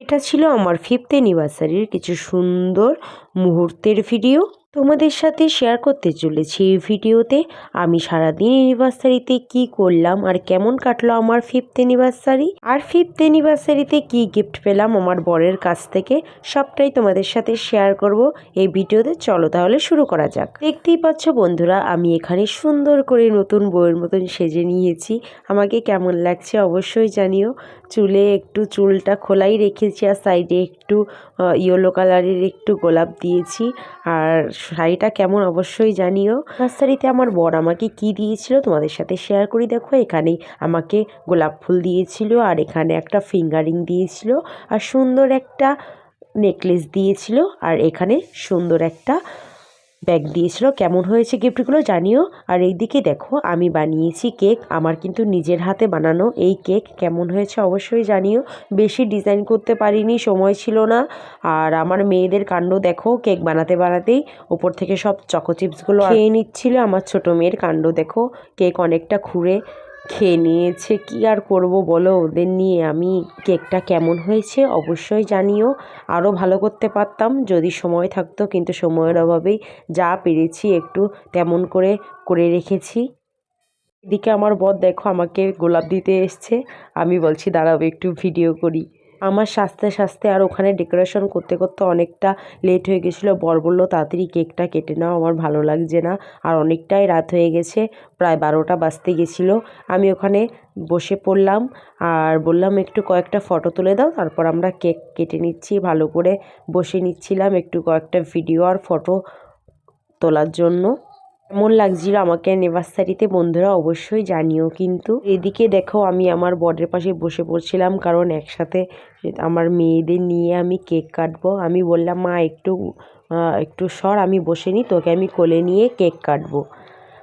এটা ছিল আমার ফিফথ অ্যানিভার্সারির কিছু সুন্দর মুহূর্তের ভিডিও তোমাদের সাথে শেয়ার করতে চলেছি এই ভিডিওতে। আমি সারাদিন অ্যানিভার্সারিতে কি করলাম আর কেমন কাটলো আমার ফিফথ অ্যানিভার্সারি আর ফিফথ অ্যানিভার্সারিতে কি গিফট পেলাম আমার বরের কাছ থেকে? সবটাই তোমাদের সাথে শেয়ার করব এই ভিডিওতে। চলো তাহলে শুরু করা যাক। দেখতেই পাচ্ছ বন্ধুরা, আমি এখানে সুন্দর করে নতুন বইয়ের মতন সেজে নিয়েছি। আমাকে কেমন লাগছে অবশ্যই জানিও। চুলে একটু চুলটা খোলাই রেখেছি আর সাইডে একটু ইয়েলো কালারের একটু গোলাপ দিয়েছি। আর শাড়িটা কেমন অবশ্যই জানিও। নার্সারিতে আমার বর আমাকে কি দিয়েছিল তোমাদের সাথে শেয়ার করি। দেখো এখানে আমাকে গোলাপ ফুল দিয়েছিল আর এখানে একটা ফিঙ্গারিং দিয়েছিল আর সুন্দর একটা নেকলেস দিয়েছিল আর এখানে সুন্দর একটা ব্যাগ দিয়েছিল কেমন হয়েছে গিফটগুলো জানিও। আর এইদিকে দেখো আমি বানিয়েছি কেক। আমার কিন্তু নিজের হাতে বানানো এই কেক। কেমন হয়েছে অবশ্যই জানিও। বেশি ডিজাইন করতে পারিনি সময় ছিল না। আর আমার মেয়েদের কাণ্ড দেখো কেক বানাতে বানাতেই। ওপর থেকে সব চকো চিপসগুলো খেয়ে নিচ্ছিল আমার ছোট মেয়ের কাণ্ড দেখো। কেক অনেকটা খুঁড়ে খেয়ে নিয়েছে, কি আর করব বলো? ওদের নিয়ে আমি কেকটা কেমন হয়েছে অবশ্যই জানিও। আরও ভালো করতে পারতাম, যদি সময় থাকতো, কিন্তু সময়ের অভাবেই যা পেরেছি একটু তেমন করে করে রেখেছি। এদিকে আমার বর দেখো আমাকে গোলাপ দিতে এসছে। আমি বলছি দাঁড়াবো একটু ভিডিও করি। আমার সাজতে সাজতে আর ওখানে ডেকোরেশন করতে করতে অনেকটা লেট হয়ে গেছিল। বর বলল, তাড়াতাড়ি কেকটা কেটে নাও, আমার ভালো লাগছে না। আর অনেকটাই রাত হয়ে গেছে, প্রায় বারোটা বাজতে গেছিল। আমি ওখানে বসে পড়লাম আর বললাম, একটু কয়েকটা ফটো তুলে দাও, তারপর আমরা কেক কেটে নিচ্ছি। ভালো করে বসে নিচ্ছিলাম একটু কয়েকটা ভিডিও আর ফটো তোলার জন্য। কেমন লাগছিল আমাকে অ্যানিভার্সারিতে বন্ধুরা অবশ্যই জানিও, কিন্তু এদিকে দেখো আমি আমার বরের পাশে বসে পড়ছিলাম, কারণ একসাথে আমার মেয়েদের নিয়ে আমি কেক কাটবো। আমি বললাম, মা, একটু একটু সর, আমি বসে নিই তোকে আমি কোলে নিয়ে কেক কাটবো।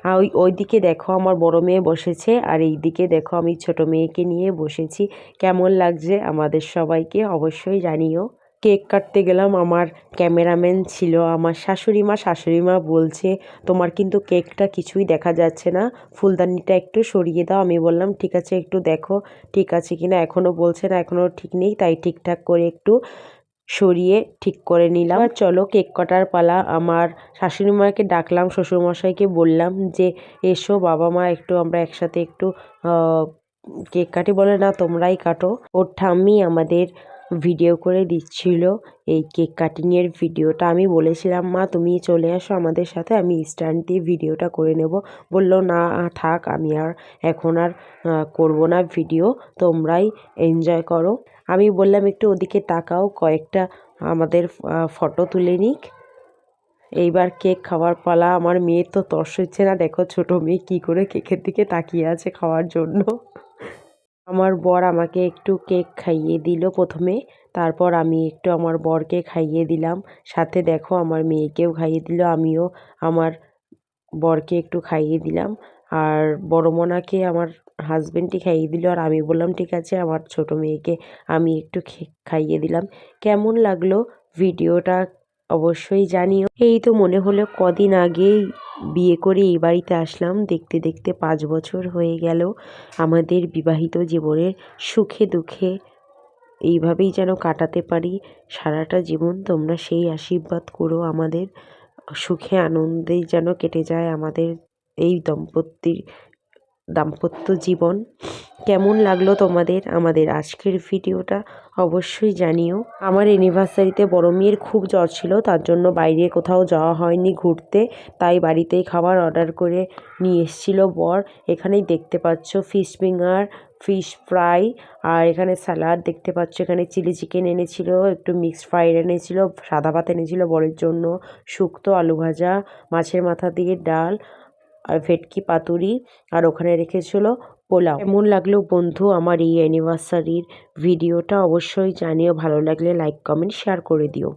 আর ওই, ওইদিকে দেখো আমার বড় মেয়ে বসেছে, আর এই দিকে দেখো আমি ছোট মেয়েকে নিয়ে বসেছি। কেমন লাগছে আমাদের সবাইকে অবশ্যই জানিও। কেক কাটতে গেলাম, আমার ক্যামেরাম্যান ছিল, আমার শাশুড়ি মা বলছে, তোমার কিন্তু কেকটা কিছুই দেখা যাচ্ছে না, ফুলদানিটা একটু সরিয়ে দাও। আমি বললাম, ঠিক আছে, একটু দেখো, ঠিক আছে কিনা? এখনও বলছে না এখনও ঠিক নেই, তাই ঠিকঠাক করে একটু সরিয়ে ঠিক করে নিলাম। আর চলো কেক কাটার পালা, আমার শাশুড়ি মাকে ডাকলাম, শ্বশুরমশাইকে বললাম যে, এসো বাবা মা একটু আমরা একসাথে একটু কেক কাটি। বলে, না, তোমরাই কাটো। ওর ঠাম্মি আমাদের ভিডিও করে দিচ্ছিল এই কেক কাটিংয়ের ভিডিওটা আমি বলেছিলাম, মা, তুমি চলে আসো আমাদের সাথে, আমি স্ট্যান্ড দিয়ে ভিডিওটা করে নেব। বলল, না, থাক, আমি আর এখন আর করব না ভিডিও তোমরাই এনজয় করো। আমি বললাম, একটু ওদিকে তাকাও, কয়েকটা আমাদের ফটো তুলে নিক। এইবার কেক খাওয়ার পালা, আমার মেয়ের তো তর্স হচ্ছে না, দেখো ছোট মেয়ে কী করে কেকের দিকে তাকিয়ে আছে খাওয়ার জন্য। আমার বর আমাকে একটু কেক খাইয়ে দিল প্রথমে। তারপর আমি একটু আমার বরকে খাইয়ে দিলাম। সাথে দেখো আমার মেয়েকেও খাইয়ে দিল, আমিও আমার বরকে একটু খাইয়ে দিলাম। আর বড় মোনাকে আমার হাজব্যান্ডই খাইয়ে দিল। আর আমি বললাম, ঠিক আছে, আমার ছোট মেয়েকে আমি একটু খাইয়ে দিলাম। কেমন লাগল ভিডিওটা? অবশ্যই জানিও। এই তো মনে হলো কদিন আগেই বিয়ে করে এই বাড়িতে আসলাম। দেখতে দেখতে পাঁচ বছর হয়ে গেল আমাদের বিবাহিত জীবনের সুখে দুঃখে। এইভাবেই যেন কাটাতে পারি। সারাটা জীবন তোমরা সেই আশীর্বাদ করো আমাদের। সুখে আনন্দেই যেন কেটে যায় আমাদের এই দম্পতির দাম্পত্য জীবন। কেমন লাগল তোমাদের আমাদের আজকের ভিডিওটা অবশ্যই জানিও। আমার অ্যানিভার্সারিতে বড় মেয়ের খুব জ্বর ছিল, তার জন্য বাইরে কোথাও যাওয়া হয়নি ঘুরতে। তাই বাড়িতেই খাবার অর্ডার করে নিয়ে এসেছিল বর। এখানেই দেখতে পাচ্ছ ফিশ ফিঙ্গার ফিশ ফ্রাই আর এখানে স্যালাড দেখতে পাচ্ছ, এখানে চিলি চিকেন এনেছিল, একটু মিক্সড ফ্রাইড এনেছিল, সাদা ভাত এনেছিল বরের জন্য। শুক্তো, আলু ভাজা, মাছের মাথা দিয়ে ডাল আর ভেটকি পাতুরি আর ওখানে রেখেছিল পোলাও। কেমন লাগল বন্ধু আমার এই অ্যানিভার্সারির ভিডিওটা অবশ্যই জানিও। ভালো লাগলে লাইক কমেন্ট শেয়ার করে দিও।